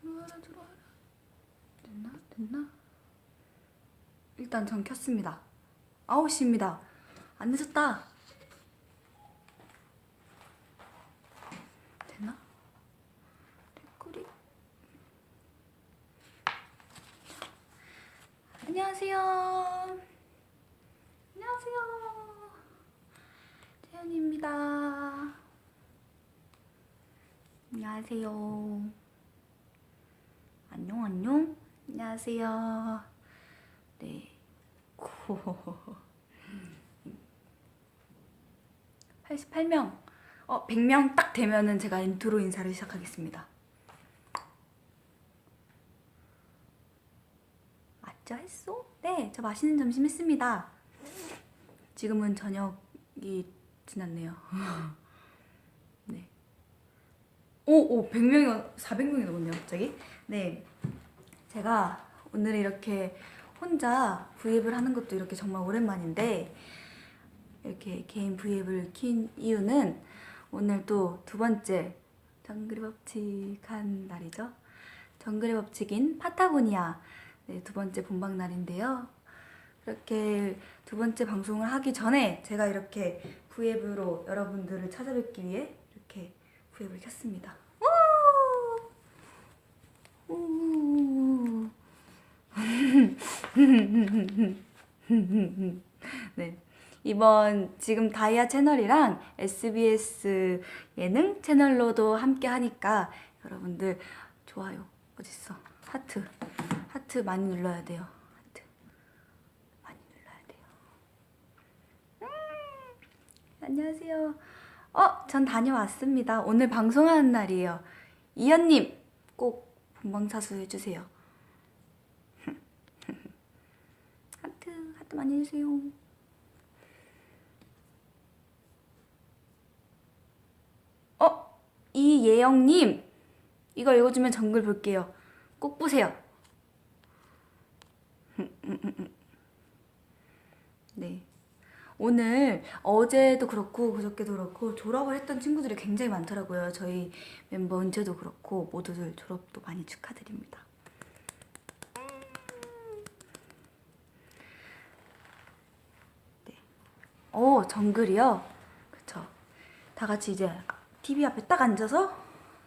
들어와라 들어와라. 됐나? 됐나? 일단 전 켰습니다. 9시입니다. 안 늦었다. 됐나? 댓글이? 안녕하세요. 안녕하세요. 태연입니다. 안녕하세요 안녕 안녕 안녕하세요 네 88명 어 100명 딱 되면은 제가 인트로 인사를 시작하겠습니다 맞죠 했어? 네, 저 맛있는 점심 했습니다. 지금은 저녁이 지났네요. 네. 오, 오, 100명이, 400명이 넘었네요, 갑자기. 네. 제가 오늘 이렇게 혼자 브이앱을 하는 것도 이렇게 정말 오랜만인데, 이렇게 개인 브이앱을 킨 이유는 오늘 또 두 번째 정글의 법칙한 날이죠. 정글의 법칙인 파타고니아 네, 두 번째 본방 날인데요. 이렇게 두 번째 방송을 하기 전에 제가 이렇게 브이앱으로 여러분들을 찾아뵙기 위해 이렇게 브이앱을 켰습니다. 네. 이번 지금 다이아 채널이랑 SBS 예능 채널로도 함께 하니까 여러분들 좋아요. 어딨어. 하트. 하트 많이 눌러야 돼요. 하트. 많이 눌러야 돼요. 음, 안녕하세요. 어 전 다녀왔습니다. 오늘 방송하는 날이에요. 이현님 꼭 본방사수 해주세요. 하트 하트 많이 해주세요. 어? 이예영님. 이거 읽어주면 정글 볼게요. 꼭 보세요 네. 오늘 어제도 그렇고 그저께도 그렇고 졸업을 했던 친구들이 굉장히 많더라고요. 저희 멤버 은채도 그렇고 모두들 졸업도 많이 축하드립니다. 네. 오, 정글이요? 그쵸. 다 같이 이제 TV 앞에 딱 앉아서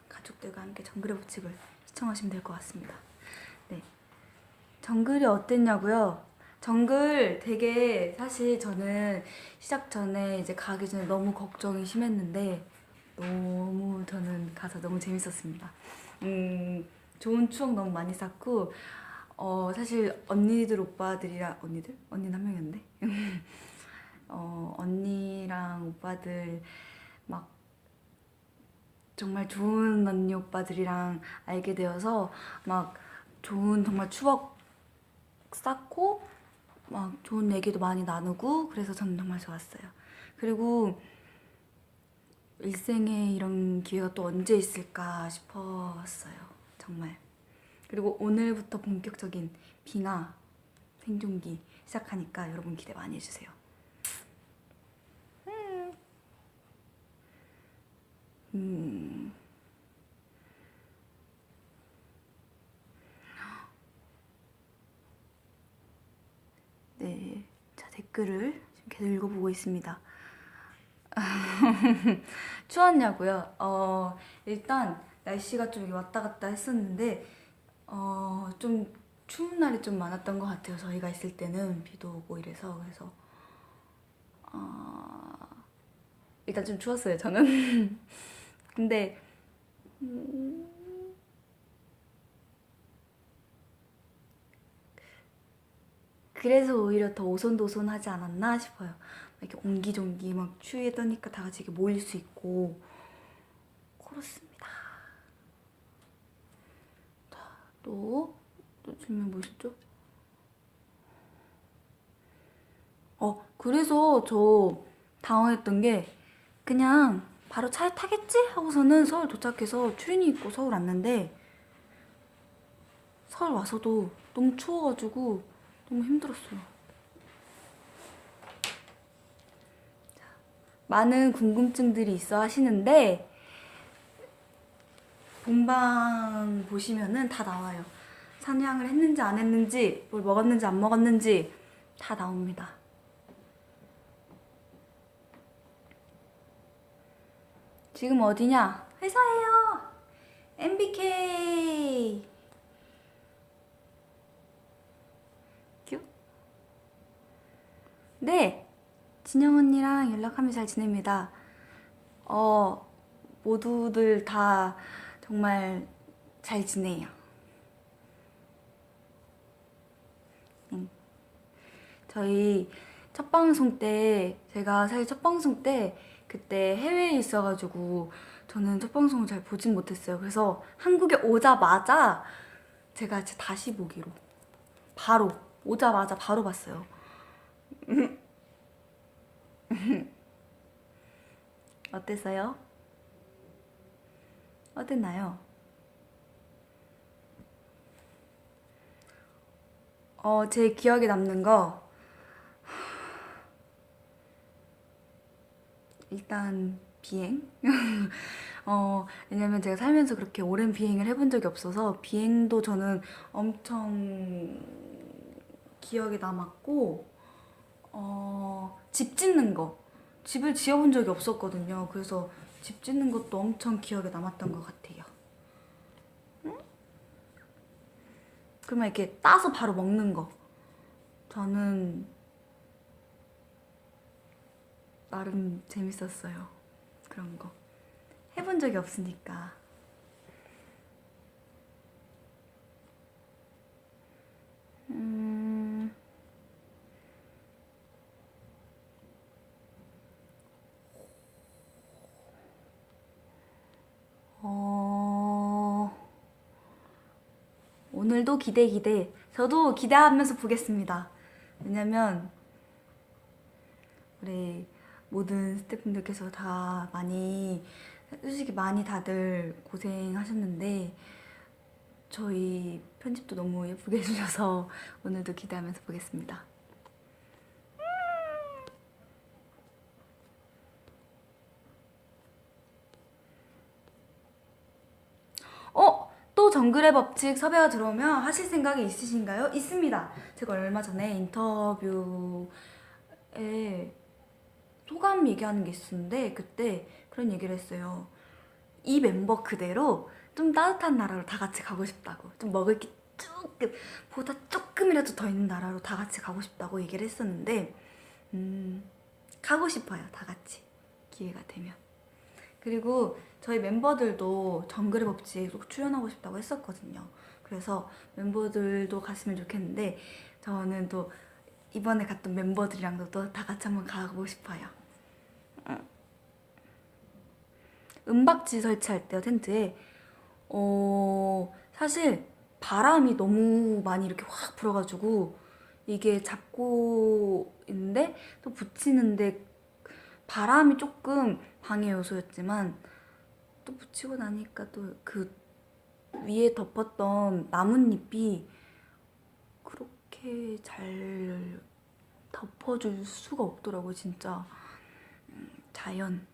가족들과 함께 정글의 법칙을 시청하시면 될 것 같습니다. 네. 정글이 어땠냐고요? 정글 되게 사실 저는 시작 전에 이제 가기 전에 너무 걱정이 심했는데 너무 저는 가서 너무 재밌었습니다. 음, 좋은 추억 너무 많이 쌓고 어, 사실 언니들 오빠들이랑 언니들? 언니는 한 명이었는데 어, 언니랑 오빠들 막 정말 좋은 언니 오빠들이랑 알게 되어서 막 좋은 정말 추억 쌓고 막 좋은 얘기도 많이 나누고 그래서 저는 정말 좋았어요. 그리고 일생에 이런 기회가 또 언제 있을까 싶었어요. 정말. 그리고 오늘부터 본격적인 빙하 생존기 시작하니까 여러분 기대 많이 해주세요. 음. 네, 자 댓글을 계속 읽어보고 있습니다. 추웠냐고요? 어, 일단 날씨가 좀 왔다 갔다 했었는데 어, 좀 추운 날이 좀 많았던 것 같아요. 저희가 있을 때는 비도 오고 이래서 그래서 어, 일단 좀 추웠어요. 저는 근데 음, 그래서 오히려 더 오손도손하지 않았나 싶어요. 막 이렇게 옹기종기 막 추위에 떠니까 다 같이 이렇게 모일 수 있고 그렇습니다. 자, 또, 또 질문 뭐 있었죠? 어, 그래서 저 당황했던 게 그냥 바로 차에 타겠지? 하고서는 서울 도착해서 추리닝 입고 서울 왔는데 서울 와서도 너무 추워가지고 너무 힘들었어요. 자, 많은 궁금증들이 있어 하시는데 본방 보시면은 다 나와요. 사냥을 했는지 안 했는지, 뭘 먹었는지 안 먹었는지 다 나옵니다. 지금 어디냐? 회사예요. MBK. 네. 진영 언니랑 연락하면 잘 지냅니다. 어, 모두들 다 정말 잘 지내요. 응. 저희 첫 방송 때, 제가 사실 첫 방송 때 그때 해외에 있어가지고 저는 첫 방송을 잘 보진 못했어요. 그래서 한국에 오자마자 제가 다시 보기로 바로 오자마자 바로 봤어요. 어땠어요? 어땠나요? 어, 제 기억에 남는 거 일단 비행. 어, 왜냐면 제가 살면서 그렇게 오랜 비행을 해본 적이 없어서 비행도 저는 엄청 기억에 남았고 어, 집 짓는 거. 집을 지어본 적이 없었거든요. 그래서 집 짓는 것도 엄청 기억에 남았던 것 같아요. 응? 그러면 이렇게 따서 바로 먹는 거. 저는 나름 재밌었어요. 그런 거. 해본 적이 없으니까. 음, 오늘도 기대 기대. 저도 기대하면서 보겠습니다. 왜냐면 우리 모든 스태프분들께서 다 많이 솔직히 많이 다들 고생하셨는데 저희 편집도 너무 예쁘게 해주셔서 오늘도 기대하면서 보겠습니다. 어? 또 정글의 법칙 섭외가 들어오면 하실 생각이 있으신가요? 있습니다. 제가 얼마 전에 인터뷰에 소감 얘기하는 게 있었는데 그때 그런 얘기를 했어요. 이 멤버 그대로 좀 따뜻한 나라로 다 같이 가고 싶다고. 좀 먹을 게 조금 보다 조금이라도 더 있는 나라로 다 같이 가고 싶다고 얘기를 했었는데 음, 가고 싶어요. 다 같이 기회가 되면. 그리고 저희 멤버들도 정글의 법칙 출연하고 싶다고 했었거든요. 그래서 멤버들도 갔으면 좋겠는데 저는 또 이번에 갔던 멤버들이랑도 또 다 같이 한번 가고 싶어요. 은박지 설치할 때요 텐트에 어 사실 바람이 너무 많이 이렇게 확 불어가지고 이게 잡고 있는데 또 붙이는데 바람이 조금 방해 요소였지만 또 붙이고 나니까 또 그 위에 덮었던 나뭇잎이 그렇게 잘 덮어줄 수가 없더라고요 진짜. 음, 자연.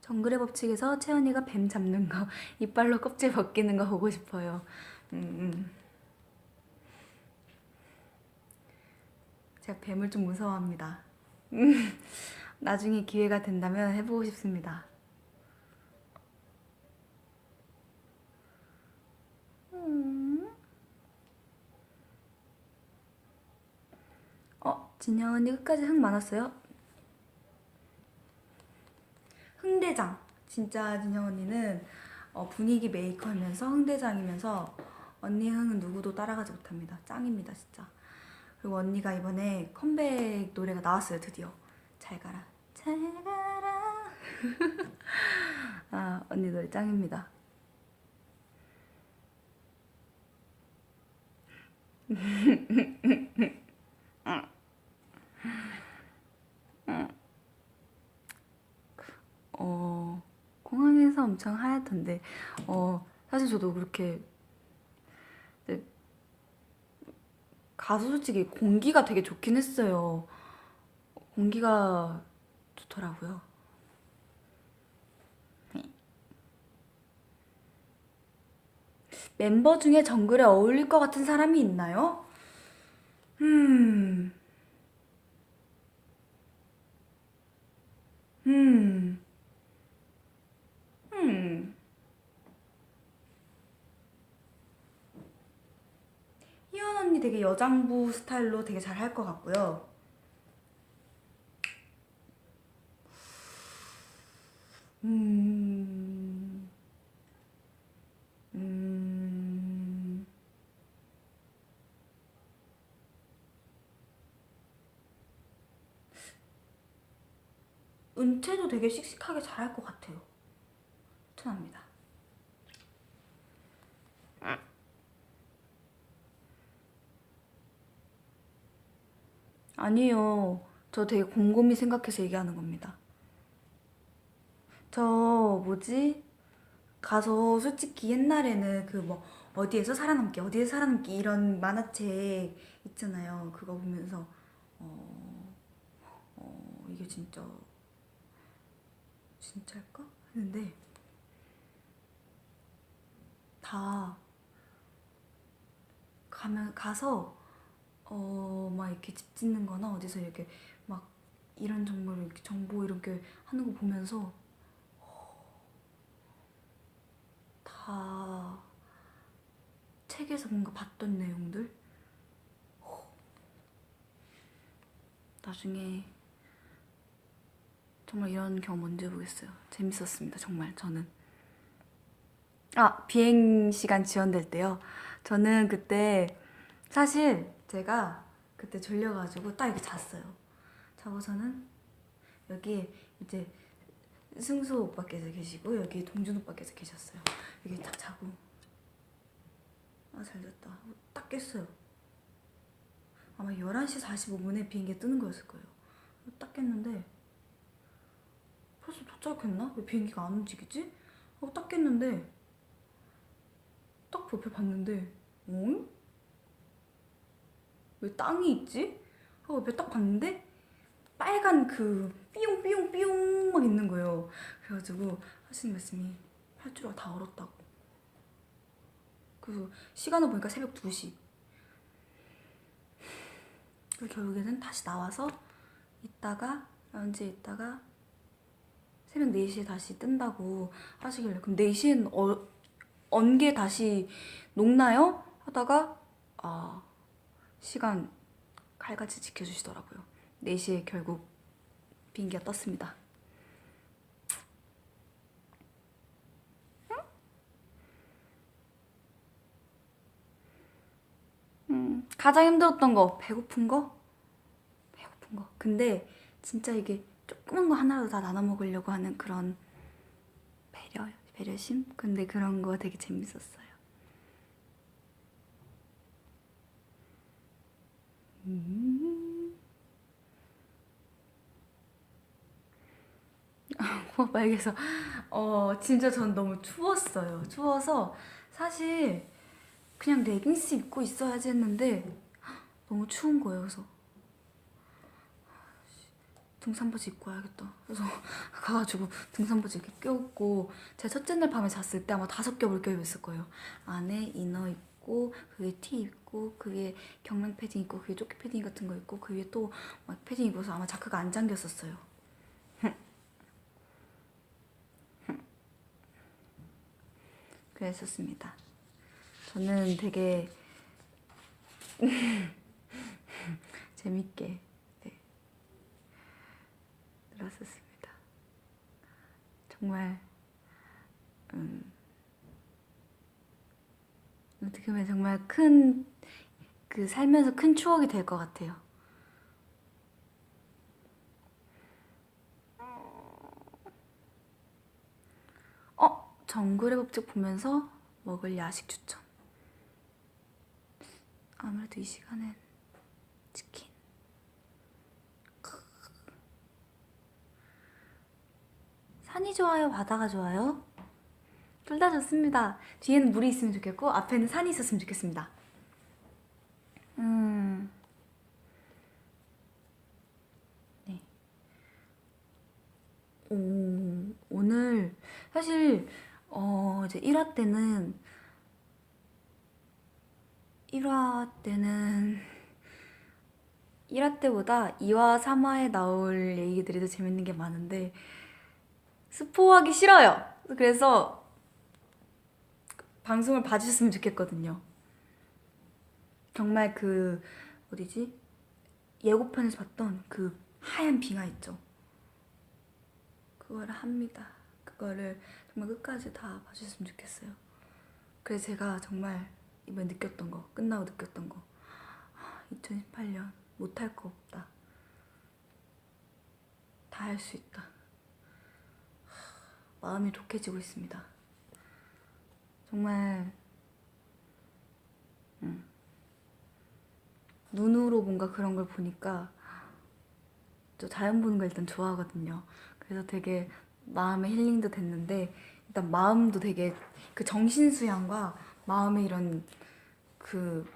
정글의 법칙에서 채연이가 뱀 잡는 거, 이빨로 껍질 벗기는 거 보고 싶어요. 음, 제가 뱀을 좀 무서워합니다. 음, 나중에 기회가 된다면 해보고 싶습니다. 음. 어, 진영 언니 끝까지 흥 많았어요? 흥대장 진짜 진영 언니는 어, 분위기 메이커이면서 흥대장이면서 언니 흥은 누구도 따라가지 못합니다 짱입니다 진짜 그리고 언니가 이번에 컴백 노래가 나왔어요 드디어. 잘 가라. 잘 가라. 아 언니 노래 짱입니다. 어, 공항에서 엄청 하얗던데, 어, 사실 저도 그렇게, 가서 솔직히 공기가 되게 좋긴 했어요. 공기가 좋더라고요. 멤버 중에 정글에 어울릴 것 같은 사람이 있나요? 음. 음. 음. 희연 언니 되게 여장부 스타일로 되게 잘 할 것 같고요. 음. 음. 은채도 되게 씩씩하게 잘할 것 같아요. 추천합니다. 아니요. 저 되게 곰곰이 생각해서 얘기하는 겁니다. 저 뭐지? 가서 솔직히 옛날에는 그 뭐 어디에서 살아남기, 어디에서 살아남기 이런 만화책 있잖아요. 그거 보면서 어, 어 이게 진짜 진짜일까? 했는데 다 가면 가서 어 막 이렇게 집 짓는 거나 어디서 이렇게 막 이런 정보 이렇게 정보 이렇게 하는 거 보면서 다 책에서 뭔가 봤던 내용들 나중에 정말 이런 경험 언제 보겠어요. 재밌었습니다. 정말 저는. 아, 비행 시간 지연될 때요. 저는 그때 사실 제가 그때 졸려가지고 딱 이렇게 잤어요. 자고서는 여기 이제 승수 오빠께서 계시고 여기 동준 오빠께서 계셨어요. 여기 딱 자고 아 잘 잤다. 딱 깼어요. 아마 11시 45분에 비행기 뜨는 거였을 거예요. 딱 깼는데 벌써 도착했나? 왜 비행기가 안 움직이지? 하고 딱 깼는데 딱 옆에 봤는데 어? 왜 땅이 있지? 하고 옆에 딱 봤는데 빨간 그 삐용 삐용 삐용 막 있는 거예요. 그래가지고 하시는 말씀이 팔주로가 다 얼었다고. 그 시간을 보니까 새벽 2시. 그 결국에는 다시 나와서 있다가 언제 있다가 새벽 4시에 다시 뜬다고 하시길래 그럼 4시엔 어, 언게 다시 녹나요? 하다가 아 시간 칼같이 지켜주시더라고요 4시에 결국 비행기가 떴습니다 음, 가장 힘들었던 거 배고픈 거? 배고픈 거 근데 진짜 이게 조그만 거 하나로 다 나눠 먹으려고 하는 그런 배려, 배려심? 근데 그런 거 되게 재밌었어요. 음. 코가 빨개서 어 진짜 전 너무 추웠어요. 추워서 사실 그냥 레깅스 입고 있어야지 했는데 너무 추운 거예요. 그래서 등산바지 입고 와야겠다. 그래서 가가지고 등산바지 이렇게 껴입고 제가 첫째 날 밤에 잤을 때 아마 다섯 겹을 껴입었을 거예요. 안에 이너 입고 그 위에 티 입고 그 위에 경량 패딩 입고 그 위에 조끼 패딩 같은 거 입고 그 위에 또 막 패딩 입어서 아마 자크가 안 잠겼었어요. 그랬었습니다. 저는 되게 재밌게 네, 들었었습니다. 정말 음, 어떻게 보면 정말 큰 그 살면서 큰 추억이 될 것 같아요. 어, 정글의 법칙 보면서 먹을 야식 추천. 아무래도 이 시간엔 치킨. 산이 좋아요, 바다가 좋아요? 둘 다 좋습니다. 뒤에는 물이 있으면 좋겠고 앞에는 산이 있었으면 좋겠습니다. 음. 네. 오, 오늘 사실 어 이제 1화 때는 1화 때는 1화 때보다 2화, 3화에 나올 얘기들이 더 재밌는 게 많은데 스포하기 싫어요. 그래서 방송을 봐주셨으면 좋겠거든요. 정말 그 어디지 예고편에서 봤던 그 하얀 빙하 있죠. 그거를 합니다. 그거를 정말 끝까지 다 봐주셨으면 좋겠어요. 그래서 제가 정말 이번에 느꼈던 거, 끝나고 느꼈던 거, 2018년 못할 거 없다. 다 할 수 있다. 마음이 독해지고 있습니다. 정말 음. 눈으로 뭔가 그런 걸 보니까 저 자연 보는 걸 일단 좋아하거든요. 그래서 되게 마음의 힐링도 됐는데 일단 마음도 되게 그 정신 수양과 마음의 이런 그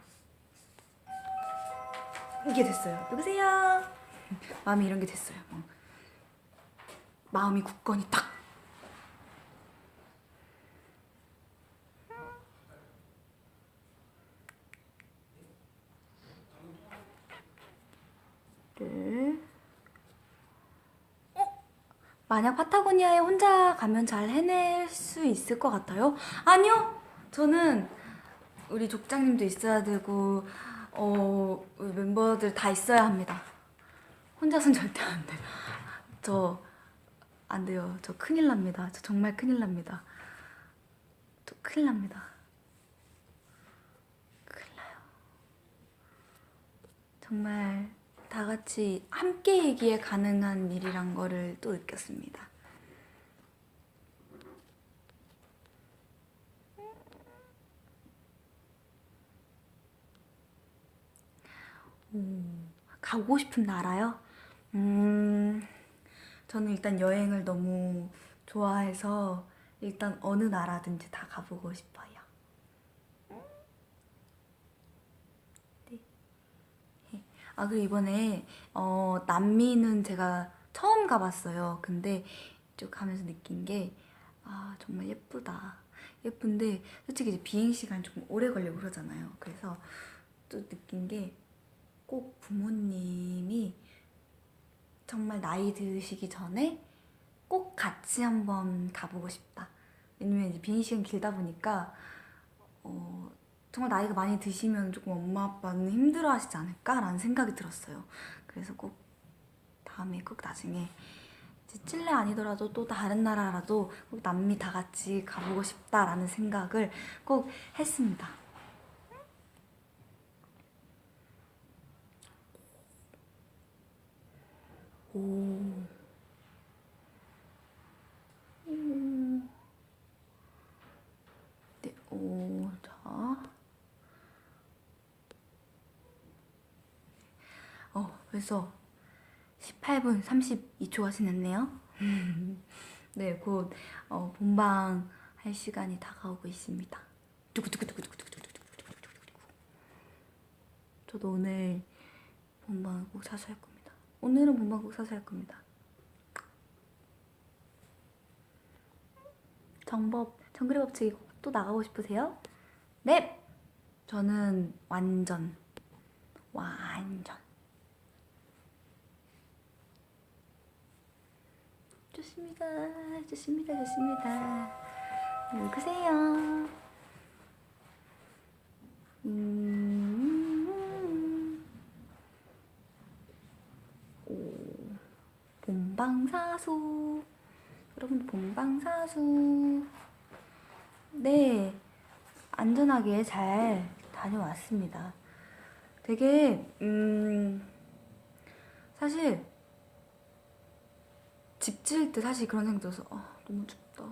이게 됐어요. 여보세요. 마음이 이런 게 됐어요. 어. 마음이 굳건히 딱. 를 어? 만약 파타고니아에 혼자 가면 잘 해낼 수 있을 것 같아요? 아니요. 저는 우리 족장님도 있어야 되고 어 멤버들 다 있어야 합니다. 혼자선 절대 안 돼요. 저 안 돼요. 저 큰일 납니다. 저 정말 큰일 납니다. 저 큰일 납니다. 정말 다 같이 함께 얘기에 가능한 일이란 거를 또 느꼈습니다. 오, 가고 싶은 나라요? 음, 저는 일단 여행을 너무 좋아해서 일단 어느 나라든지 다 가보고 싶어요. 아, 그리고 이번에 어, 남미는 제가 처음 가봤어요. 근데 쭉 가면서 느낀 게 아, 정말 예쁘다. 예쁜데 솔직히 이제 비행 시간이 조금 오래 걸리고 그러잖아요. 그래서 또 느낀 게 꼭 부모님이 정말 나이 드시기 전에 꼭 같이 한번 가보고 싶다. 왜냐면 이제 비행 시간 길다 보니까 어, 정말 나이가 많이 드시면 조금 엄마 아빠는 힘들어 하시지 않을까라는 생각이 들었어요. 그래서 꼭 다음에 꼭 나중에 칠레 아니더라도 또 다른 나라라도 꼭 남미 다 같이 가보고 싶다라는 생각을 꼭 했습니다. 오. 오. 벌써 18분 32초가 지났네요. 네, 곧 어, 본방 할 시간이 다가오고 있습니다. 저도 오늘 본방 꼭 사서 할 겁니다. 오늘은 본방 꼭 사서 할 겁니다. 정법, 정글의 법칙이 또 나가고 싶으세요? 네! 저는 완전, 완전 좋습니다. 좋습니다. 좋습니다. 누구세요? 음, 오, 본방사수. 여러분, 본방사수. 네, 안전하게 잘 다녀왔습니다. 되게, 음, 사실, 집 지을 때 사실 그런 생각 들어서, 아, 너무 춥다.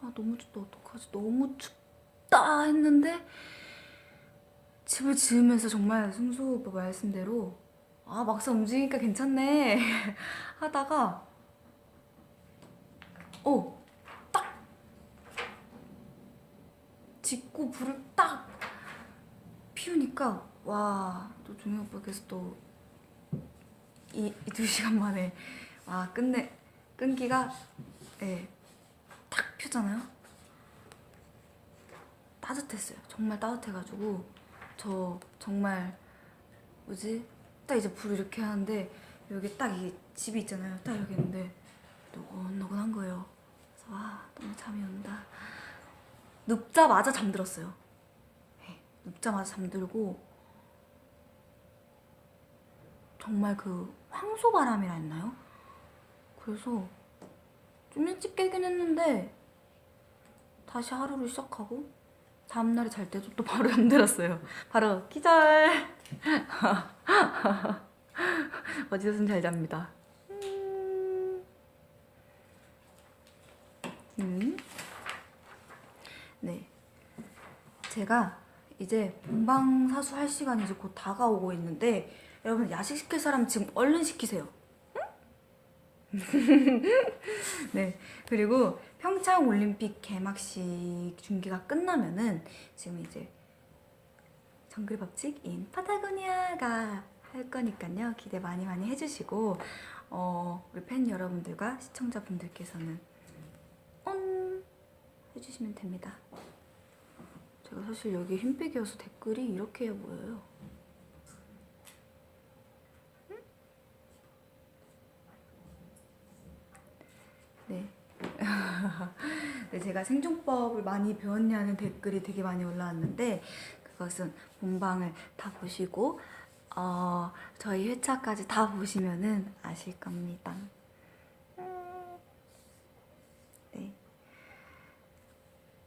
아, 너무 춥다. 어떡하지? 너무 춥다 했는데, 집을 지으면서 정말 승수 오빠 말씀대로, 아, 막상 움직이니까 괜찮네. 하다가, 어, 딱! 짓고 불을 딱 피우니까, 와, 또 종현 오빠께서 또, 이, 이두 시간 만에, 와, 끝내, 끈기가 예, 탁 펴잖아요. 따뜻했어요. 정말 따뜻해가지고 저 정말 뭐지? 딱 이제 불을 이렇게 하는데 여기 딱 이게 집이 있잖아요. 딱 여기 있는데 노곤노곤한 거예요. 그래서 와 너무 잠이 온다. 눕자마자 잠들었어요. 네, 눕자마자 잠들고 정말 그 황소바람이라 했나요? 그래서 좀 일찍 깨긴 했는데 다시 하루를 시작하고 다음날에 잘 때도 또 바로 잠들었어요. 바로 기절. 어디서든 잘 잡니다. 음. 음. 네. 제가 이제 본방 사수 할 시간이 이제 곧 다가오고 있는데 여러분 야식 시킬 사람 지금 얼른 시키세요. 응? 네. 그리고 평창 올림픽 개막식 중계가 끝나면은 지금 이제 정글 법칙인 파타고니아가 할 거니까요. 기대 많이 많이 해주시고 어, 우리 팬 여러분들과 시청자분들께서는 온 해주시면 됩니다. 제가 사실 여기 흰백이어서 댓글이 이렇게 보여요. 네. 네, 제가 생존법을 많이 배웠냐는 댓글이 되게 많이 올라왔는데 그것은 본방을 다 보시고 어, 저희 회차까지 다 보시면은 아실 겁니다. 음, 네.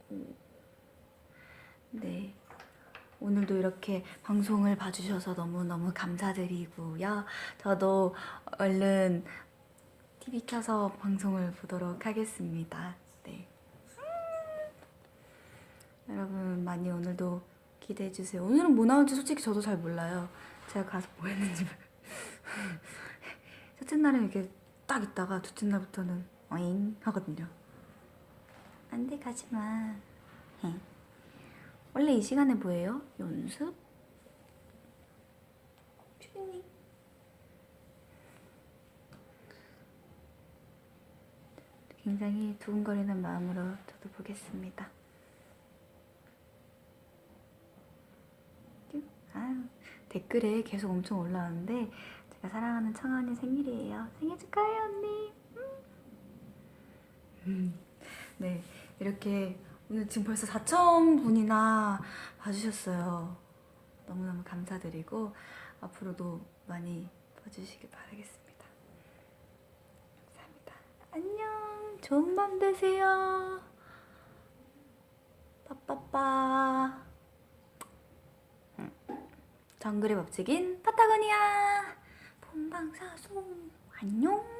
음, 네. 오늘도 이렇게 방송을 봐주셔서 너무너무 감사드리고요. 저도 얼른 TV 켜서 방송을 보도록 하겠습니다. 네. 여러분 많이 오늘도 기대해 주세요. 오늘은 뭐 나올지 솔직히 저도 잘 몰라요. 제가 가서 뭐 했는지. 첫째 날은 이렇게 딱 있다가 둘째 날부터는 어잉 하거든요. 안돼 가지 마. 해. 원래 이 시간에 뭐예요? 연습? 튜닝. 굉장히 두근거리는 마음으로 저도 보겠습니다. 아유, 댓글에 계속 엄청 올라오는데 제가 사랑하는 청아언니 생일이에요. 생일 축하해요 언니. 음. 네 이렇게 오늘 지금 벌써 4천 분이나 봐주셨어요. 너무너무 감사드리고 앞으로도 많이 봐주시길 바라겠습니다. 감사합니다. 안녕. 좋은 밤 되세요. 빠빠빠. 정글의 법칙인 파타고니아 본방사수 안녕